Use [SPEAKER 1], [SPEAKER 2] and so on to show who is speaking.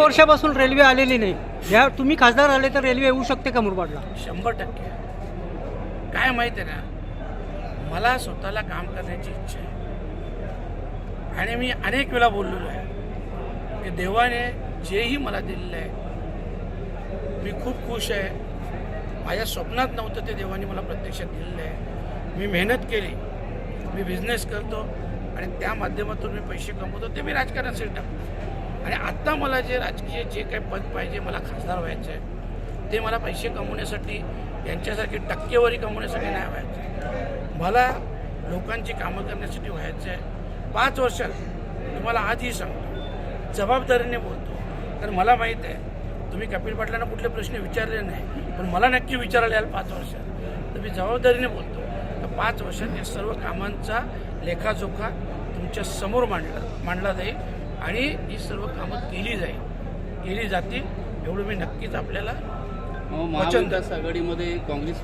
[SPEAKER 1] वर्षापासून रेल्वे आलेली नाही. या तुम्ही खासदार आले तर रेल्वे येऊ शकते का मुरबाडला?
[SPEAKER 2] शंभर टक्के. काय माहिती आहे ना? मला स्वतःला काम करण्याची इच्छा आहे. आणि मी अनेक वेळा बोललेलो आहे की देवाने जेही मला दिलेलं आहे मी खूप खुश आहे. माझ्या स्वप्नात नव्हतं ते देवाने मला प्रत्यक्षात दिलेलं आहे. मी मेहनत केली मी बिझनेस करतो आणि त्या माध्यमातून मी पैसे कमवतो ते मी राजकारणासाठी टाकतो. आणि आत्ता मला जे राजकीय जे काही पद पाहिजे मला खासदार व्हायचं आहे ते मला पैसे कमवण्यासाठी यांच्यासारखी टक्केवारी कमवण्यासाठी नाही व्हायचं मला लोकांची कामं करण्यासाठी व्हायचं आहे. पाच वर्षात तुम्हाला आजही सांगतो जबाबदारीने बोलतो. तर मला माहीत आहे तुम्ही कपिल पाटलांना कुठले प्रश्न विचारले नाही पण मला नक्की विचारायला याल पाच वर्षात तर मी जबाबदारीने बोलतो. तर पाच वर्षात या सर्व कामांचा लेखाजोखा तुमच्यासमोर मांडला मांडला जाईल. आणि ही सर्व कामं केली जाईल. केली जातील एवढं मी नक्कीच आपल्याला
[SPEAKER 3] महाविकास आघाडीमध्ये काँग्रेस